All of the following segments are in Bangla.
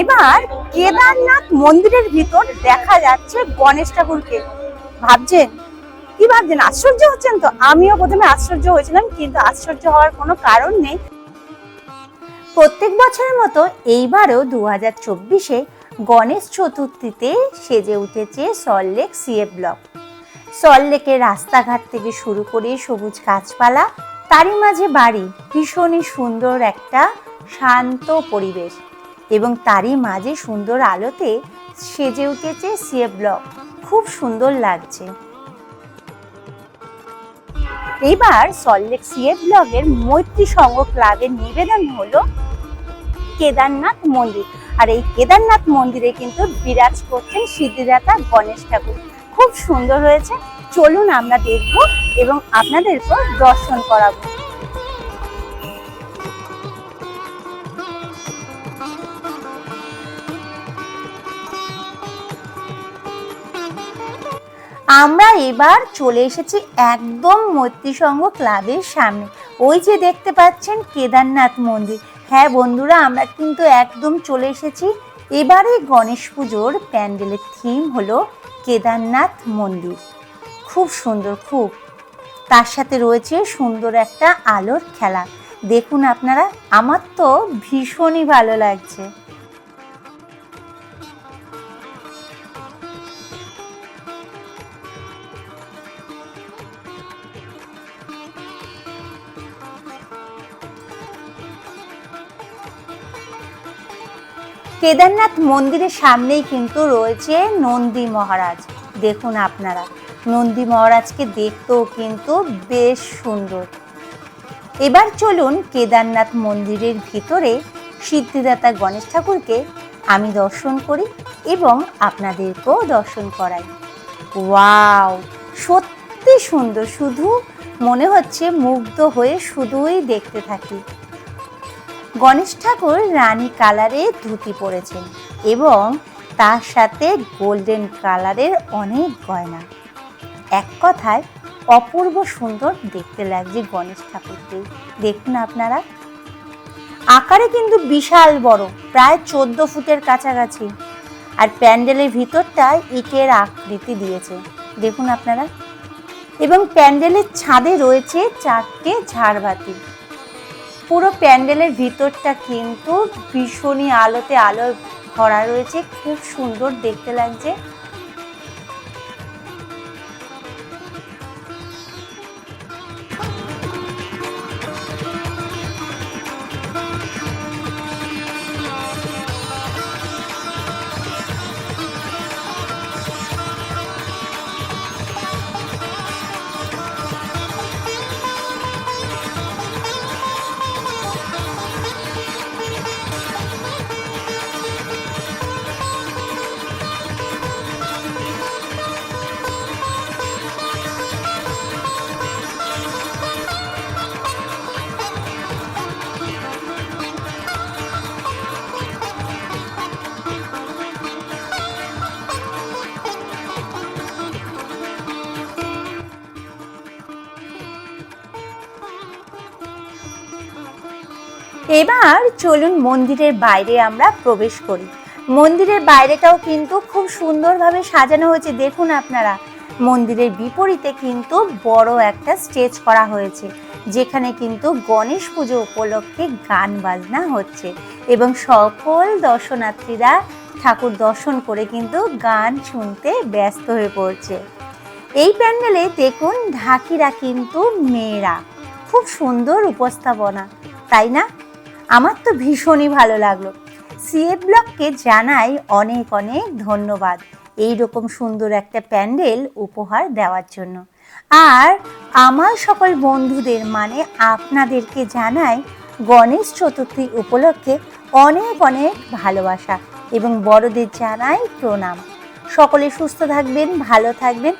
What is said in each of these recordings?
এবার কেদারনাথ মন্দিরের ভিতর দেখা যাচ্ছে গণেশ ঠাকুরকে। ভাবছেন? কি ভাবছেন? আশ্চর্য হচ্ছেন তো? আমিও প্রথমে আশ্চর্য হয়েছিলাম, কিন্তু আশ্চর্য হওয়ার কোনো কারণ নেই। প্রত্যেক বছরের মতো এইবারও দু হাজার চব্বিশে গণেশ চতুর্থীতে সেজে উঠেছে সল্টলেক সিএ ব্লক। সল্টলেকের রাস্তাঘাট থেকে শুরু করে সবুজ গাছপালা, তারই মাঝে বাড়ি। ভীষণই সুন্দর একটা শান্ত পরিবেশ। এবং তারই মাঝে সুন্দর আলোতে সেজে উঠেছে সিএ ব্লক। খুব সুন্দর লাগছে। এবার সল্টলেক সিএ ব্লগের মৈত্রী সংঘ ক্লাবের নিবেদন হলো কেদারনাথ মন্দির। আর এই কেদারনাথ মন্দিরে কিন্তু বিরাজ করছেন সিদ্ধিদাতা গণেশ ঠাকুর। খুব সুন্দর হয়েছে। চলুন আমরা দেখব এবং আপনাদেরকেও দর্শন করাবো। আমরা এবার চলে এসেছি একদম মৈত্রীসংঘ ক্লাবের সামনে। ওই যে দেখতে পাচ্ছেন কেদারনাথ মন্দির। হ্যাঁ বন্ধুরা, আমরা কিন্তু একদম চলে এসেছি। এবারে গণেশ পুজোর প্যান্ডেলের থিম হলো কেদারনাথ মন্দির। খুব সুন্দর, খুব। তার সাথে রয়েছে সুন্দর একটা আলোর খেলা। দেখুন আপনারা, আমার তো ভীষণই ভালো লাগছে। কেদারনাথ মন্দিরের সামনেই কিন্তু রয়েছে নন্দী মহারাজ। দেখুন আপনারা, নন্দী মহারাজকে দেখতেও কিন্তু বেশ সুন্দর। এবার চলুন কেদারনাথ মন্দিরের ভিতরে সিদ্ধিদাতা গণেশ ঠাকুরকে আমি দর্শন করি এবং আপনাদেরকেও দর্শন করাই। ওয়াও, সত্যি সুন্দর, শুধু মনে হচ্ছে মুগ্ধ হয়ে শুধুই দেখতে থাকি। গণেশ ঠাকুর রানী কালারে ধুতি পরেছেন এবং তার সাথে গোল্ডেন কালারের অনেক গয়না। এক কথায় অপূর্ব সুন্দর দেখতে লাগছে গণেশ ঠাকুরকে দেখুন আপনারা। আকারে কিন্তু বিশাল বড়, প্রায় চোদ্দ ফুটের কাছাকাছি। আর প্যান্ডেলের ভিতরটায় ইটের আকৃতি দিয়েছে। দেখুন আপনারা। এবং প্যান্ডেলের ছাদে রয়েছে চারটে ঝাড়বাতি। পুরো প্যান্ডেলের ভিতরটা কিন্তু ভীষণই আলোতে আলো ভরা রয়েছে। খুব সুন্দর দেখতে লাগছে। এবার চলুন মন্দিরের বাইরে আমরা প্রবেশ করি। মন্দিরের বাইরেটাও কিন্তু খুব সুন্দরভাবে সাজানো হয়েছে। দেখুন আপনারা, মন্দিরের বিপরীতে কিন্তু বড় একটা স্টেজ করা হয়েছে, যেখানে কিন্তু গণেশ পুজো উপলক্ষে গান বাজনা হচ্ছে এবং সকল দর্শনার্থীরা ঠাকুর দর্শন করে কিন্তু গান শুনতে ব্যস্ত হয়ে পড়ছে। এই প্যান্ডেলে দেখুন ঢাকিরা কিন্তু মেয়েরা। খুব সুন্দর উপস্থাপনা, তাই না? আমার তো ভীষণই ভালো লাগল। সিএ ব্লককে জানাই অনেক অনেক ধন্যবাদ এই রকম সুন্দর একটা প্যান্ডেল উপহার দেওয়ার জন্য। আর আমার সকল বন্ধুদের মানে আপনাদেরকে জানাই গণেশ চতুর্থী উপলক্ষে অনেক অনেক ভালোবাসা এবং বড়দের জানাই প্রণাম। সকলে সুস্থ থাকবেন, ভালো থাকবেন।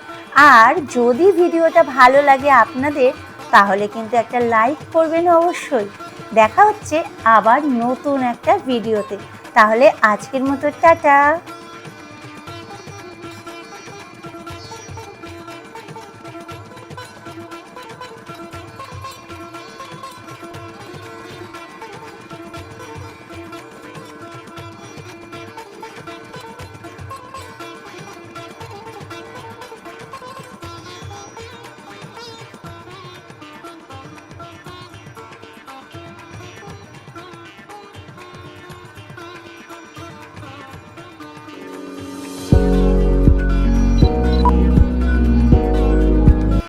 আর যদি ভিডিওটা ভালো লাগে আপনাদের, তাহলে কিন্তু একটা লাইক করবেন অবশ্যই। দেখা হচ্ছে আবার নতুন একটা ভিডিওতে। তাহলে আজকের মতো টাটা।